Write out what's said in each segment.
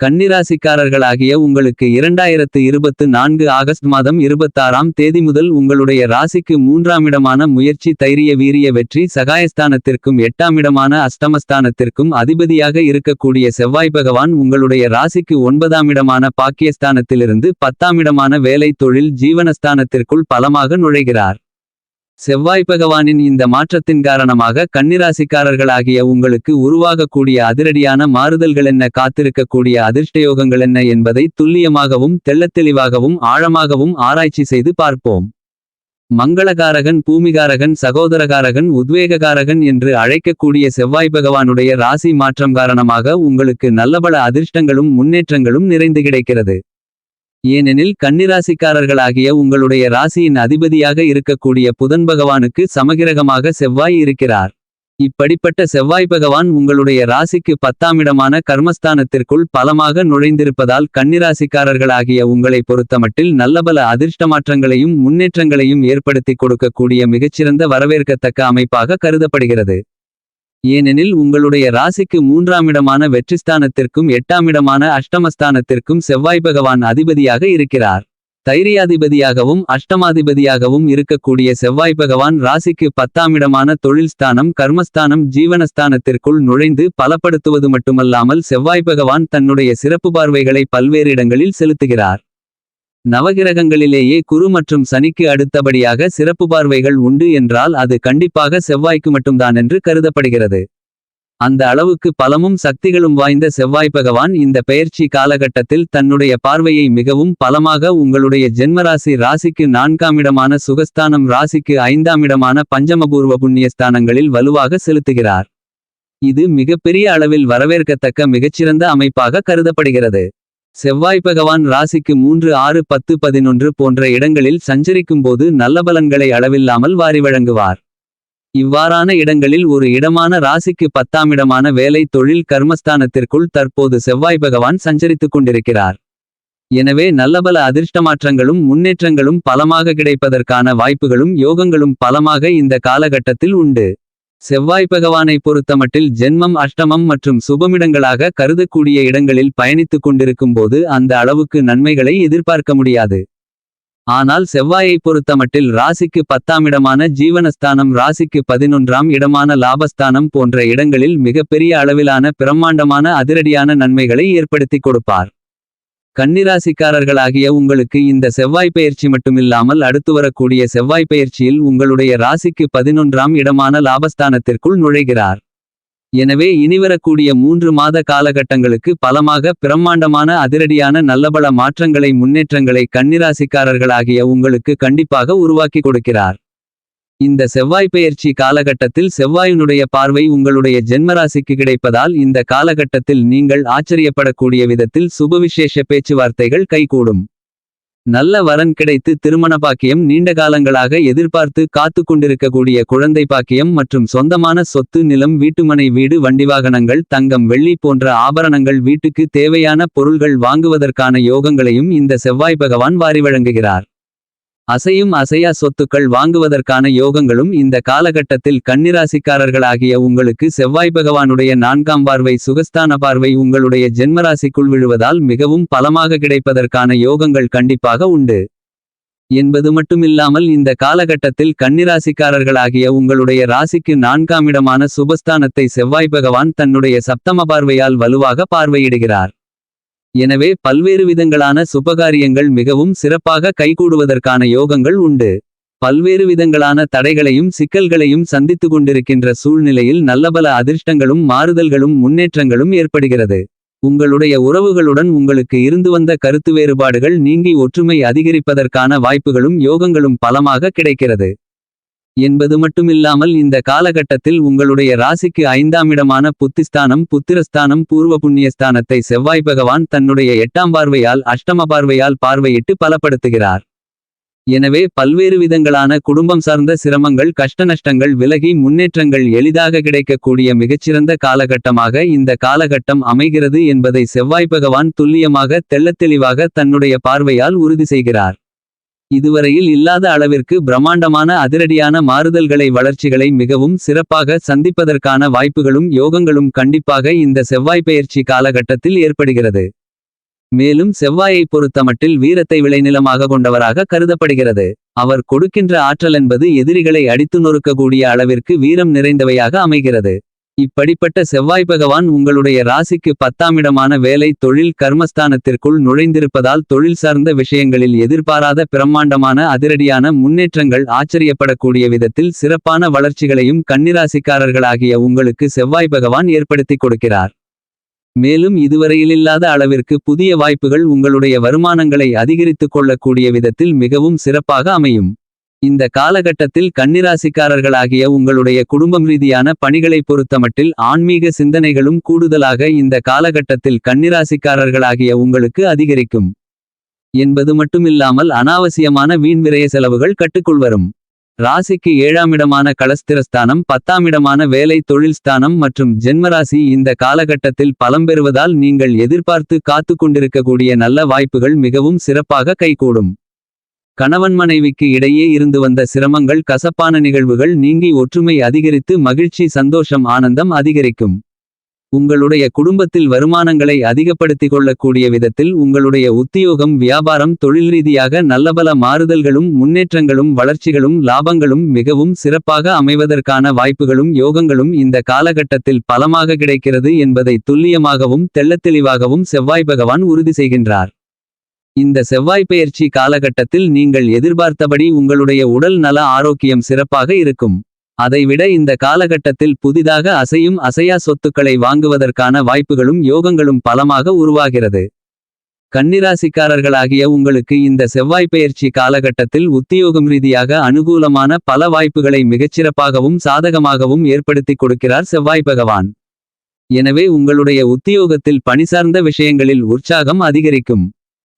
கன்னிராசிக்காரர்களாகிய உங்களுக்கு இரண்டாயிரத்து இருபத்து நான்கு ஆகஸ்ட் மாதம் இருபத்தாறாம் தேதி முதல் உங்களுடைய ராசிக்கு மூன்றாமிடமான முயற்சி தைரிய வீரிய வெற்றி சகாயஸ்தானத்திற்கும் எட்டாமிடமான அஷ்டமஸ்தானத்திற்கும் அதிபதியாக இருக்கக்கூடிய செவ்வாய் பகவான் உங்களுடைய ராசிக்கு ஒன்பதாமிடமான பாக்கியஸ்தானத்திலிருந்து பத்தாமிடமான வேலை தொழில் ஜீவனஸ்தானத்திற்குள் பலமாக நுழைகிறார். செவ்வாய் பகவானின் இந்த மாற்றத்தின் காரணமாக கன்னிராசிக்காரர்களாகிய உங்களுக்கு உருவாகக்கூடிய அதிரடியான மாறுதல்கள் என்ன காத்திருக்கக்கூடிய அதிர்ஷ்டயோகங்கள் என்ன என்பதை துல்லியமாகவும் தெள்ளத்தெளிவாகவும் ஆழமாகவும் ஆராய்ச்சி செய்து பார்ப்போம். மங்களகாரகன் பூமிகாரகன் சகோதரகாரகன் உத்வேககாரகன் என்று அழைக்கக்கூடிய செவ்வாய் பகவானுடைய ராசி மாற்றம் காரணமாக உங்களுக்கு நல்லபல அதிர்ஷ்டங்களும் முன்னேற்றங்களும் நிறைந்து கிடைக்கிறது. ஏனெனில் கன்னிராசிக்காரர்களாகிய உங்களுடைய ராசியின் அதிபதியாக இருக்கக்கூடிய புதன் பகவானுக்கு சமகிரகமாக செவ்வாய் இருக்கிறார். இப்படிப்பட்ட செவ்வாய் பகவான் உங்களுடைய ராசிக்கு பத்தாமிடமான கர்மஸ்தானத்திற்குள் பலமாக நுழைந்திருப்பதால் கன்னிராசிக்காரர்களாகிய உங்களை பொறுத்தமட்டில் நல்லபல அதிர்ஷ்டமாற்றங்களையும் முன்னேற்றங்களையும் ஏற்படுத்திக் கொடுக்கக்கூடிய மிகச்சிறந்த வரவேற்கத்தக்க அமைப்பாக கருதப்படுகிறது. ஏனெனில் உங்களுடைய ராசிக்கு மூன்றாமிடமான வெற்றிஸ்தானத்திற்கும் எட்டாமிடமான அஷ்டமஸ்தானத்திற்கும் செவ்வாய் பகவான் அதிபதியாக இருக்கிறார். தைரியாதிபதியாகவும் அஷ்டமாதிபதியாகவும் இருக்கக்கூடிய செவ்வாய் பகவான் ராசிக்கு பத்தாமிடமான தொழில்ஸ்தானம் கர்மஸ்தானம் ஜீவனஸ்தானத்திற்குள் நுழைந்து பலப்படுத்துவது மட்டுமல்லாமல் செவ்வாய் பகவான் தன்னுடைய சிறப்பு பார்வைகளை பல்வேறு இடங்களில் செலுத்துகிறார். நவகிரகங்களிலேயே குரு மற்றும் சனிக்கு அடுத்தபடியாக சிறப்பு பார்வைகள் உண்டு என்றால் அது கண்டிப்பாக செவ்வாய்க்கு மட்டும்தான் என்று கருதப்படுகிறது. அந்த அளவுக்கு பலமும் சக்திகளும் வாய்ந்த செவ்வாய் பகவான் இந்த பெயர்ச்சி காலகட்டத்தில் தன்னுடைய பார்வையை மிகவும் பலமாக உங்களுடைய ஜென்மராசி ராசிக்கு நான்காம் இடமான சுகஸ்தானம் ராசிக்கு ஐந்தாம் இடமான பஞ்சமபூர்வ புண்ணியஸ்தானங்களில் வலுவாக செலுத்துகிறார். இது மிகப்பெரிய அளவில் வரவேற்கத்தக்க மிகச்சிறந்த அமைப்பாக கருதப்படுகிறது. செவ்வாய் பகவான் ராசிக்கு மூன்று ஆறு பத்து பதினொன்று போன்ற இடங்களில் சஞ்சரிக்கும்போது நல்ல பலன்களை அளவில்லாமல் வாரி வழங்குவார். இவ்வாறான இடங்களில் ஒரு இடமான ராசிக்கு பத்தாம் இடமான வேலை தொழில் கர்மஸ்தானத்திற்குள் தற்போது செவ்வாய் பகவான் சஞ்சரித்துக் கொண்டிருக்கிறார். எனவே நல்லபல அதிர்ஷ்டமாற்றங்களும் முன்னேற்றங்களும் பலமாக கிடைப்பதற்கான வாய்ப்புகளும் யோகங்களும் பலமாக இந்த காலகட்டத்தில் உண்டு. செவ்வாய் பகவானை பொறுத்தமட்டில் ஜென்மம் அஷ்டமம் மற்றும் சுபமிடங்களாக கருதக்கூடிய இடங்களில் பயணித்துக் கொண்டிருக்கும்போது அந்த அளவுக்கு நன்மைகளை எதிர்பார்க்க முடியாது. ஆனால் செவ்வாயை பொறுத்தமட்டில் ராசிக்கு பத்தாமிடமான ஜீவனஸ்தானம் ராசிக்கு பதினொன்றாம் இடமான லாபஸ்தானம் போன்ற இடங்களில் மிகப்பெரிய அளவிலான பிரம்மாண்டமான அதிரடியான நன்மைகளை ஏற்படுத்திக் கொடுப்பார். கன்னிராசிக்காரர்களாகிய உங்களுக்கு இந்த செவ்வாய் பயிற்சி மட்டுமில்லாமல் அடுத்து வரக்கூடிய செவ்வாய் பயிற்சியில் உங்களுடைய ராசிக்கு பதினொன்றாம் இடமான லாபஸ்தானத்திற்குள் நுழைகிறார். எனவே இனிவரக்கூடிய மூன்று மாத காலகட்டங்களுக்கு பலமாக பிரம்மாண்டமான அதிரடியான நல்லபல மாற்றங்களை முன்னேற்றங்களை கன்னிராசிக்காரர்களாகிய உங்களுக்கு கண்டிப்பாக உருவாக்கி கொடுக்கிறார். இந்த செவ்வாய் பெயர்ச்சி காலகட்டத்தில் செவ்வாயினுடைய பார்வை உங்களுடைய ஜென்மராசிக்கு கிடைப்பதால் இந்த காலகட்டத்தில் நீங்கள் ஆச்சரியப்படக்கூடிய விதத்தில் சுபவிசேஷ பேச்சுவார்த்தைகள் கைகூடும். நல்ல வரன் கிடைத்து திருமண பாக்கியம் நீண்ட காலங்களாக எதிர்பார்த்து காத்து கொண்டிருக்கக்கூடிய குழந்தை பாக்கியம் மற்றும் சொந்தமான சொத்து நிலம் வீட்டுமனை வீடு வண்டி வாகனங்கள் தங்கம் வெள்ளி போன்ற ஆபரணங்கள் வீட்டுக்கு தேவையான பொருள்கள் வாங்குவதற்கான யோகங்களையும் இந்த செவ்வாய் பகவான் வாரி வழங்குகிறார். அசையும் அசையா சொத்துக்கள் வாங்குவதற்கான யோகங்களும் இந்த காலகட்டத்தில் கன்னிராசிக்காரர்களாகிய உங்களுக்கு செவ்வாய் பகவானுடைய நான்காம் பார்வை சுகஸ்தான பார்வை உங்களுடைய ஜென்மராசிக்குள் விழுவதால் மிகவும் பலமாக கிடைப்பதற்கான யோகங்கள் கண்டிப்பாக உண்டு. என்பது மட்டுமில்லாமல் இந்த காலகட்டத்தில் கன்னிராசிக்காரர்களாகிய உங்களுடைய ராசிக்கு நான்காம் இடமான சுபஸ்தானத்தை செவ்வாய் பகவான் தன்னுடைய சப்தம பார்வையால் வலுவாக பார்வையிடுகிறார். எனவே பல்வேறு விதங்களான சுபகாரியங்கள் மிகவும் சிறப்பாக கைகூடுவதற்கான யோகங்கள் உண்டு. பல்வேறு விதங்களான தடைகளையும் சிக்கல்களையும் சந்தித்து கொண்டிருக்கின்ற சூழ்நிலையில் நல்லபல அதிர்ஷ்டங்களும் மாறுதல்களும் முன்னேற்றங்களும் ஏற்படுகிறது. உங்களுடைய உறவுகளுடன் உங்களுக்கு இருந்து வந்த கருத்து வேறுபாடுகள் நீங்கி ஒற்றுமை அதிகரிப்பதற்கான வாய்ப்புகளும் யோகங்களும் பலமாக கிடைக்கிறது. என்பது மட்டுமில்லாமல் இந்த காலகட்டத்தில் உங்களுடைய ராசிக்கு ஐந்தாம் இடமான புத்திஸ்தானம் புத்திரஸ்தானம் பூர்வ புண்ணியஸ்தானத்தை செவ்வாய் பகவான் தன்னுடைய எட்டாம் பார்வையால் அஷ்டம பார்வையால் பார்வையிட்டு பலப்படுத்துகிறார். எனவே பல்வேறு விதங்களான குடும்பம் சார்ந்த சிரமங்கள் கஷ்டநஷ்டங்கள் விலகி முன்னேற்றங்கள் எளிதாக கிடைக்கக்கூடிய மிகச்சிறந்த காலகட்டமாக இந்த காலகட்டம் அமைகிறது என்பதை செவ்வாய் பகவான் துல்லியமாக தெள்ளத்தெளிவாக தன்னுடைய பார்வையால் உறுதி செய்கிறார். இதுவரையில் இல்லாத அளவிற்கு பிரம்மாண்டமான அதிரடியான மாறுதல்களை வளர்ச்சிகளை மிகவும் சிறப்பாக சந்திப்பதற்கான வாய்ப்புகளும் யோகங்களும் கண்டிப்பாக இந்த செவ்வாய் பெயர்ச்சி காலகட்டத்தில் ஏற்படுகிறது. மேலும் செவ்வாயை பொறுத்தமட்டில் வீரத்தை விளைநிலமாக கொண்டவராக கருதப்படுகிறது. அவர் கொடுக்கின்ற ஆற்றல் என்பது எதிரிகளை அடித்து நொறுக்கக்கூடிய அளவிற்கு வீரம் நிறைந்தவையாக அமைகிறது. இப்படிப்பட்ட செவ்வாய் பகவான் உங்களுடைய ராசிக்கு பத்தாமிடமான வேலை தொழில் கர்மஸ்தானத்திற்குள் நுழைந்திருப்பதால் தொழில் சார்ந்த விஷயங்களில் எதிர்பாராத பிரம்மாண்டமான அதிரடியான முன்னேற்றங்கள் ஆச்சரியப்படக்கூடிய விதத்தில் சிறப்பான வளர்ச்சிகளையும் கன்னிராசிக்காரர்களாகிய உங்களுக்கு செவ்வாய் பகவான் ஏற்படுத்திக் கொடுக்கிறார். மேலும் இதுவரையிலில்லாத அளவிற்கு புதிய வாய்ப்புகள் உங்களுடைய வருமானங்களை அதிகரித்துக் கொள்ளக்கூடிய விதத்தில் மிகவும் சிறப்பாக அமையும். இந்த காலகட்டத்தில் கன்னிராசிக்காரர்களாகிய உங்களுடைய குடும்பம் ரீதியான பணிகளை பொறுத்தமட்டில் ஆன்மீக சிந்தனைகளும் கூடுதலாக இந்த காலகட்டத்தில் கன்னிராசிக்காரர்களாகிய உங்களுக்கு அதிகரிக்கும். என்பது மட்டுமில்லாமல் அனாவசியமான வீண் விரய செலவுகள் கட்டுக்குள் வரும். ராசிக்கு ஏழாமிடமான களஸ்திரஸ்தானம் பத்தாமிடமான வேலை தொழில் ஸ்தானம் மற்றும் ஜென்மராசி இந்த காலகட்டத்தில் பலம் பெறுவதால் நீங்கள் எதிர்பார்த்து காத்து கொண்டிருக்கக்கூடிய நல்ல வாய்ப்புகள் மிகவும் சிறப்பாக கைகூடும். கணவன் மனைவிக்கு இடையே இருந்து வந்த சிரமங்கள் கசப்பான நிகழ்வுகள் நீங்கி ஒற்றுமை அதிகரித்து மகிழ்ச்சி சந்தோஷம் ஆனந்தம் அதிகரிக்கும். உங்களுடைய குடும்பத்தில் வருமானங்களை அதிகப்படுத்திக் கொள்ளக்கூடிய விதத்தில் உங்களுடைய உத்தியோகம் வியாபாரம் தொழில் ரீதியாக நல்லபல மாறுதல்களும் முன்னேற்றங்களும் வளர்ச்சிகளும் லாபங்களும் மிகவும் சிறப்பாக அமைவதற்கான வாய்ப்புகளும் யோகங்களும் இந்த காலகட்டத்தில் பலமாக கிடைக்கிறது என்பதை துல்லியமாகவும் தெள்ளத்தெளிவாகவும் செவ்வாய் பகவான் உறுதி செய்கின்றார். இந்த செவ்வாய் பெயர்ச்சி காலகட்டத்தில் நீங்கள் எதிர்பார்த்தபடி உங்களுடைய உடல் நல ஆரோக்கியம் சிறப்பாக இருக்கும். அதைவிட இந்த காலகட்டத்தில் புதிதாக அசையும் அசையா சொத்துக்களை வாங்குவதற்கான வாய்ப்புகளும் யோகங்களும் பலமாக உருவாகிறது. கன்னிராசிக்காரர்களாகிய உங்களுக்கு இந்த செவ்வாய் பெயர்ச்சி காலகட்டத்தில் உத்தியோகம் ரீதியாக அனுகூலமான பல வாய்ப்புகளை மிகச்சிறப்பாகவும் சாதகமாகவும் ஏற்படுத்திக் கொடுக்கிறார் செவ்வாய் பகவான். எனவே உங்களுடைய உத்தியோகத்தில் பணிசார்ந்த விஷயங்களில் உற்சாகம் அதிகரிக்கும்.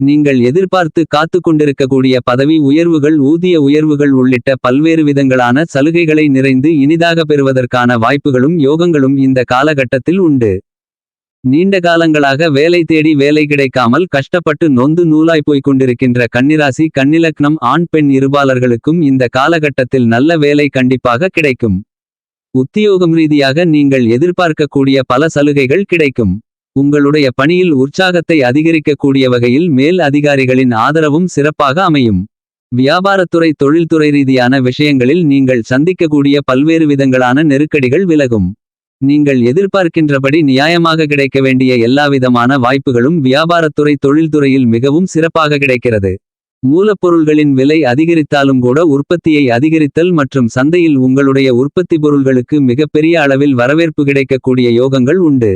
நீங்கள் எதிர்பார்த்து காத்து கொண்டிருக்கக்கூடிய பதவி உயர்வுகள் ஊதிய உயர்வுகள் உள்ளிட்ட பல்வேறு விதங்களான சலுகைகளை நிறைந்து இனிதாக பெறுவதற்கான வாய்ப்புகளும் யோகங்களும் இந்த காலகட்டத்தில் உண்டு. நீண்ட காலங்களாக வேலை தேடி வேலை கிடைக்காமல் கஷ்டப்பட்டு நொந்து நூலாய் போய்க் கொண்டிருக்கின்ற கன்னிராசி கன்னிலக்னம் ஆண் பெண் இருபாளர்களுக்கும் இந்த காலகட்டத்தில் நல்ல வேலை கண்டிப்பாக கிடைக்கும். உத்தியோகம் ரீதியாக நீங்கள் எதிர்பார்க்கக்கூடிய பல சலுகைகள் கிடைக்கும். உங்களுடைய பணியில் உற்சாகத்தை அதிகரிக்கக்கூடிய வகையில் மேல் அதிகாரிகளின் ஆதரவும் சிறப்பாக அமையும். வியாபாரத்துறை தொழில்துறை ரீதியான விஷயங்களில் நீங்கள் சந்திக்கக்கூடிய பல்வேறு விதங்களான நெருக்கடிகள் விலகும். நீங்கள் எதிர்பார்க்கின்றபடி நியாயமாக கிடைக்க வேண்டிய எல்லாவிதமான வாய்ப்புகளும் வியாபாரத்துறை தொழில்துறையில் மிகவும் சிறப்பாக கிடைக்கிறது. மூலப்பொருள்களின் விலை அதிகரித்தாலும் கூட உற்பத்தியை அதிகரித்தல் மற்றும் சந்தையில் உங்களுடைய உற்பத்தி பொருள்களுக்கு மிகப்பெரிய அளவில் வரவேற்பு கிடைக்கக்கூடிய யோகங்கள் உண்டு.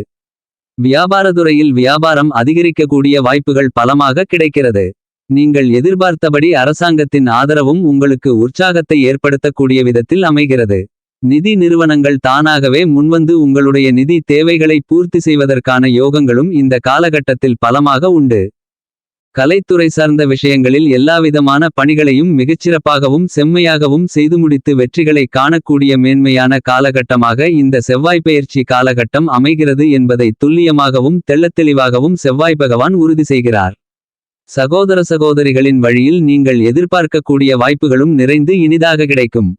வியாபாரத்துறையில் வியாபாரம் அதிகரிக்கக்கூடிய வாய்ப்புகள் பலமாக கிடைக்கிறது. நீங்கள் எதிர்பார்த்தபடி அரசாங்கத்தின் ஆதரவும் உங்களுக்கு உற்சாகத்தை ஏற்படுத்தக்கூடிய விதத்தில் அமைகிறது. நிதி நிறுவனங்கள் தானாகவே முன்வந்து உங்களுடைய நிதி தேவைகளை பூர்த்தி செய்வதற்கான யோகங்களும் இந்த காலகட்டத்தில் பலமாக உண்டு. கலைத்துறை சார்ந்த விஷயங்களில் எல்லாவிதமான பணிகளையும் மிகச்சிறப்பாகவும் செம்மையாகவும் செய்து முடித்து வெற்றிகளை காணக்கூடிய மேன்மையான காலகட்டமாக இந்த செவ்வாய் பெயர்ச்சி காலகட்டம் அமைகிறது என்பதை துல்லியமாகவும் தெள்ளத்தெளிவாகவும் செவ்வாய் பகவான் உறுதி செய்கிறார். சகோதர சகோதரிகளின் வழியில் நீங்கள் எதிர்பார்க்கக்கூடிய வாய்ப்புகளும் நிறைந்து இனிதாக கிடைக்கும்.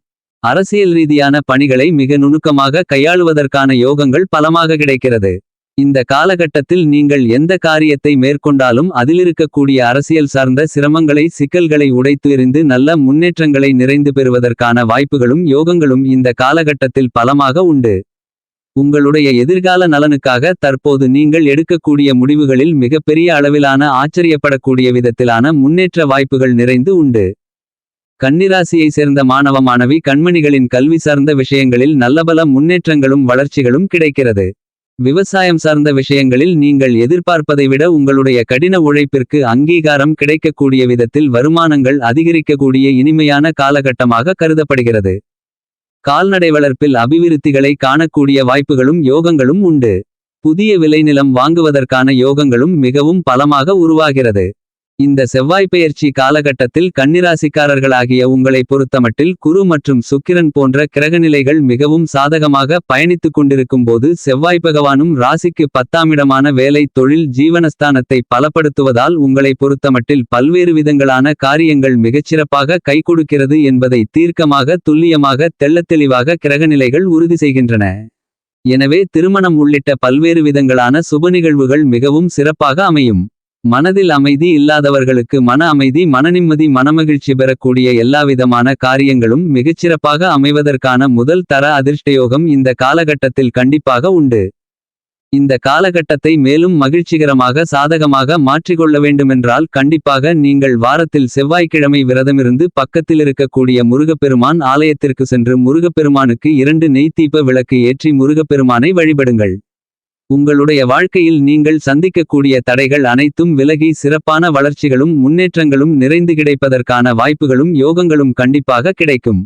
அரசியல் ரீதியான பணிகளை மிக நுணுக்கமாக கையாளுவதற்கான யோகங்கள் பலமாக கிடைக்கிறது. இந்த காலகட்டத்தில் நீங்கள் எந்த காரியத்தை மேற்கொண்டாலும் அதிலிருக்கக்கூடிய அரசியல் சார்ந்த சிரமங்களை சிக்கல்களை உடைத்து எறிந்து நல்ல முன்னேற்றங்களை நிறைந்து பெறுவதற்கான வாய்ப்புகளும் யோகங்களும் இந்த காலகட்டத்தில் பலமாக உண்டு. உங்களுடைய எதிர்கால நலனுக்காக தற்போது நீங்கள் எடுக்கக்கூடிய முடிவுகளில் மிகப்பெரிய அளவிலான ஆச்சரியப்படக்கூடிய விதத்திலான முன்னேற்ற வாய்ப்புகள் நிறைந்து உண்டு. கன்னிராசியை சேர்ந்த மாணவ மாணவி கண்மணிகளின் கல்வி சார்ந்த விஷயங்களில் நல்லபல முன்னேற்றங்களும் வளர்ச்சிகளும் கிடைக்கிறது. விவசாயம் சார்ந்த விஷயங்களில் நீங்கள் எதிர்பார்ப்பதை விட உங்களுடைய கடின உழைப்பிற்கு அங்கீகாரம் கிடைக்கக்கூடிய விதத்தில் வருமானங்கள் அதிகரிக்கக்கூடிய இனிமையான காலகட்டமாக கருதப்படுகிறது. கால்நடை வளர்ப்பில் அபிவிருத்திகளை காணக்கூடிய வாய்ப்புகளும் யோகங்களும் உண்டு. புதிய விளைநிலம் வாங்குவதற்கான யோகங்களும் மிகவும் பலமாக உருவாகிறது. இந்த செவ்வாய் பெயர்ச்சி காலகட்டத்தில் கன்னிராசிக்காரர்களாகிய உங்களை பொறுத்தமட்டில் குரு மற்றும் சுக்கிரன் போன்ற கிரகநிலைகள் மிகவும் சாதகமாக பயணித்துக் கொண்டிருக்கும் போது செவ்வாய் பகவானும் ராசிக்கு பத்தாமிடமான வேலை தொழில் ஜீவனஸ்தானத்தை பலப்படுத்துவதால் உங்களை பொறுத்தமட்டில் பல்வேறு விதங்களான காரியங்கள் மிகச்சிறப்பாக கை கொடுக்கிறது என்பதை தீர்க்கமாக துல்லியமாக தெள்ளத்தெளிவாக கிரகநிலைகள் உறுதி செய்கின்றன. எனவே திருமணம் உள்ளிட்ட பல்வேறு விதங்களான சுப நிகழ்வுகள் மிகவும் சிறப்பாக அமையும். மனதில் அமைதி இல்லாதவர்களுக்கு மன அமைதி மனநிம்மதி மனமகிழ்ச்சி பெறக்கூடிய எல்லாவிதமான காரியங்களும் மிகச்சிறப்பாக அமைவதற்கான முதல் தர அதிர்ஷ்டயோகம் இந்த காலகட்டத்தில் கண்டிப்பாக உண்டு. இந்த காலகட்டத்தை மேலும் மகிழ்ச்சிகரமாக சாதகமாக மாற்றிக்கொள்ள வேண்டுமென்றால் கண்டிப்பாக நீங்கள் வாரத்தில் செவ்வாய்க்கிழமை விரதமிருந்து பக்கத்தில் இருக்கக்கூடிய முருகப்பெருமான் ஆலயத்திற்கு சென்று முருகப்பெருமானுக்கு இரண்டு நெய்த்தீப விளக்கு ஏற்றி முருகப்பெருமானை வழிபடுங்கள். உங்களுடைய வாழ்க்கையில் நீங்கள் சந்திக்கக்கூடிய தடைகள் அனைத்தும் விலகி சிறப்பான வளர்ச்சிகளும் முன்னேற்றங்களும் நிறைந்து கிடைப்பதற்கான வாய்ப்புகளும் யோகங்களும் கண்டிப்பாக கிடைக்கும்.